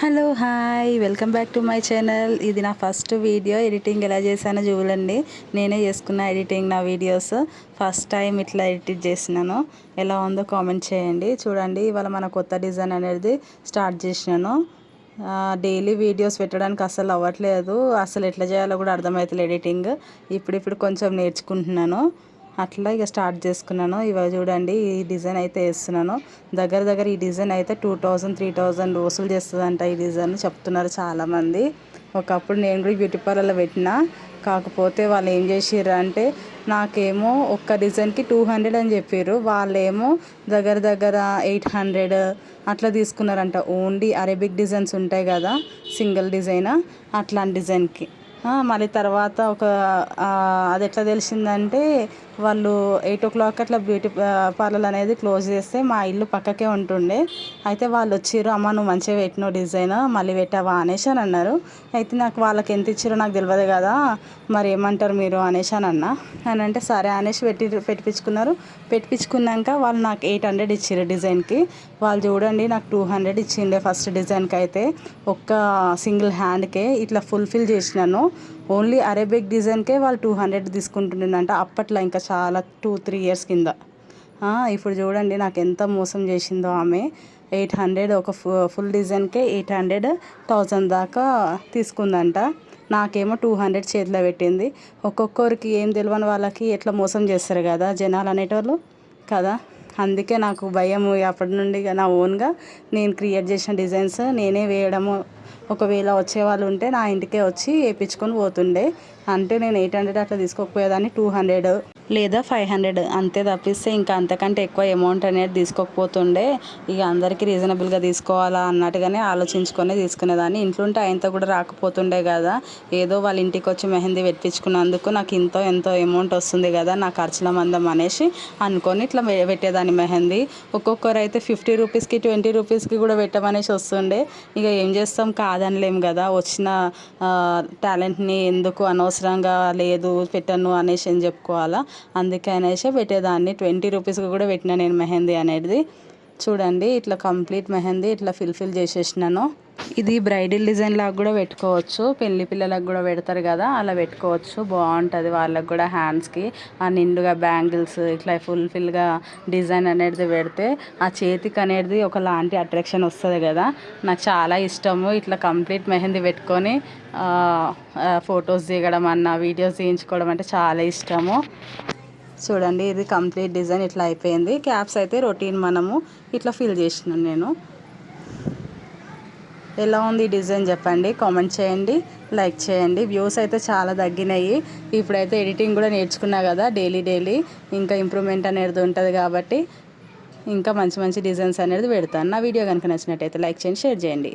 Hello hi. Welcome back to my channel. ఇది నా first video. Editing ఎలా చేశానో చూడండి. నేనే చేసుకున్న ఎడిటింగ్ నా వీడియోస్. ఫస్ట్ టైం ఇట్లా ఎడిట్ చేసినాను. ఎలా ఉందో కామెంట్ చేయండి. చూడండి ఇవాళ మన కొత్త డిజైన్ అనేది స్టార్ట్ చేసినాను. డైలీ వీడియోస్ పెట్టడానికి అసలు అవ్వట్లేదు. అసలు ఎట్లా చేయాలో కూడా అర్థమవుతుంది ఎడిటింగ్. ఇప్పుడిప్పుడు కొంచెం నేర్చుకుంటున్నాను. అట్లా ఇక స్టార్ట్ చేసుకున్నాను. ఇవి చూడండి ఈ డిజైన్ అయితే వేస్తున్నాను. దగ్గర దగ్గర ఈ డిజైన్ అయితే టూ థౌజండ్ త్రీ థౌజండ్ వసూలు చేస్తుందంట ఈ డిజైన్ చెప్తున్నారు చాలామంది. ఒకప్పుడు నేను కూడా బ్యూటీ పార్లర్లో పెట్టిన. కాకపోతే వాళ్ళు ఏం చేసారు అంటే నాకేమో ఒక్క డిజైన్కి టూ హండ్రెడ్ అని చెప్పారు వాళ్ళేమో దగ్గర దగ్గర ఎయిట్ హండ్రెడ్ అట్లా తీసుకున్నారంట. ఓన్లీ అరేబిక్ డిజైన్స్ ఉంటాయి కదా సింగిల్ డిజైన్ అట్లాంటి డిజైన్కి మళ్ళీ తర్వాత ఒక అది ఎట్లా తెలిసిందంటే వాళ్ళు ఎయిట్ ఓ క్లాక్ అట్లా బ్యూటీ పార్లర్ అనేది క్లోజ్ చేస్తే మా ఇల్లు పక్కకే ఉంటుండే. అయితే వాళ్ళు వచ్చారు అమ్మ నువ్వు మంచిగా పెట్టినావు డిజైన్ మళ్ళీ పెట్టావా? అనేసి అని అన్నారు. అయితే నాకు వాళ్ళకి ఎంత ఇచ్చారో నాకు తెలియదు కదా మరి ఏమంటారు మీరు అనేసి అని అన్న. అని అంటే సరే అనేసి పెట్టి పెట్టించుకున్నారు పెట్టించుకున్నాక వాళ్ళు నాకు ఎయిట్ హండ్రెడ్ ఇచ్చారు డిజైన్కి. వాళ్ళు చూడండి నాకు టూ హండ్రెడ్ ఇచ్చిండే ఫస్ట్ డిజైన్కి అయితే ఒక్క సింగిల్ హ్యాండ్కే ఇట్లా ఫుల్ఫిల్ చేసినాను. ఓన్లీ అరేబిక్ డిజైన్కే వాళ్ళు టూ హండ్రెడ్ తీసుకుంటుండంట అప్పట్లో ఇంకా చాలా టూ త్రీ ఇయర్స్ కింద. ఇప్పుడు చూడండి నాకు ఎంత మోసం చేసిందో ఆమె. ఎయిట్ హండ్రెడ్ ఒక ఫుల్ డిజైన్కే ఎయిట్ హండ్రెడ్ థౌజండ్ దాకా తీసుకుందంట. నాకేమో టూ హండ్రెడ్ చేతిలో పెట్టింది. ఒక్కొక్కరికి ఏం తెలియని వాళ్ళకి ఎట్లా మోసం చేస్తారు కదా జనాలు అనేటోళ్ళు కదా. అందుకే నాకు భయం అప్పటి నుండి నా ఓన్గా నేను క్రియేట్ చేసిన డిజైన్స్ నేనే వేయడము ఒకవేళ వచ్చేవాళ్ళు ఉంటే నా ఇంటికే వచ్చి వేయించుకొని పోతుండే. అంటే నేను ఎయిట్ హండ్రెడ్ అట్లా తీసుకోకపోయేదాన్ని టూ హండ్రెడ్. లేదా ఫైవ్ హండ్రెడ్ అంతే తప్పిస్తే ఇంకా అంతకంటే ఎక్కువ అమౌంట్ అనేది తీసుకోకపోతుండే. ఇక అందరికీ రీజనబుల్గా తీసుకోవాలా అన్నట్టుగానే ఆలోచించుకొని తీసుకునేదాన్ని ఇంట్లో ఉంటే ఆయనతో కూడా రాకపోతుండే కదా. ఏదో వాళ్ళ ఇంటికి వచ్చి మెహందీ పెట్టించుకున్నందుకు నాకు ఇంతో ఎంతో అమౌంట్ వస్తుంది కదా నా ఖర్చుల మందం అనేసి అనుకొని ఇట్లా పెట్టేదాన్ని మెహందీ. ఒక్కొక్కరు అయితే ఫిఫ్టీ రూపీస్కి ట్వంటీ రూపీస్కి కూడా పెట్టమనేసి వస్తుండే. ఇక ఏం చేస్తాం? కాదనలేం కదా. వచ్చిన టాలెంట్ని ఎందుకు అనవసరంగా లేదు పెట్టను అనేసి అని చెప్పుకోవాలా? అందుకే అనేసి పెట్టేదాన్ని. ట్వంటీ రూపీస్కి కూడా పెట్టిన నేను మెహందీ అనేది. చూడండి ఇట్లా కంప్లీట్ మెహందీ ఇట్లా ఫిల్ఫిల్ చేసేసినాను. ఇది బ్రైడల్ డిజైన్ లాగా కూడా పెట్టుకోవచ్చు. పెళ్ళి పిల్లలకు కూడా పెడతారు కదా అలా పెట్టుకోవచ్చు. బాగుంటుంది వాళ్ళకు కూడా హ్యాండ్స్కి ఆ నిండుగా బ్యాంగిల్స్ ఇట్లా ఫుల్ఫిల్గా డిజైన్ అనేది పెడితే ఆ చేతికి అనేది ఒకలాంటి అట్రాక్షన్ వస్తుంది కదా. నాకు చాలా ఇష్టము ఇట్లా కంప్లీట్ మెహందీ పెట్టుకొని ఫొటోస్ దిగడం అన్న వీడియోస్ తీయించుకోవడం అంటే చాలా ఇష్టము. చూడండి ఇది కంప్లీట్ డిజైన్ ఇట్లా అయిపోయింది. క్యాప్స్ అయితే రొటీన్ మనము ఇట్లా ఫిల్ చేసినాను నేను. ఎలా ఉంది డిజైన్ చెప్పండి. కామెంట్ చేయండి లైక్ చేయండి. వ్యూస్ అయితే చాలా తగ్గినాయి. ఇప్పుడైతే ఎడిటింగ్ కూడా నేర్చుకున్నా కదా డైలీ డైలీ. ఇంకా ఇంప్రూవ్మెంట్ అనేది ఉంటుంది కాబట్టి ఇంకా మంచి మంచి డిజైన్స్ అనేది పెడతాను. నా వీడియో కనుక నచ్చినట్టయితే లైక్ చేయండి షేర్ చేయండి.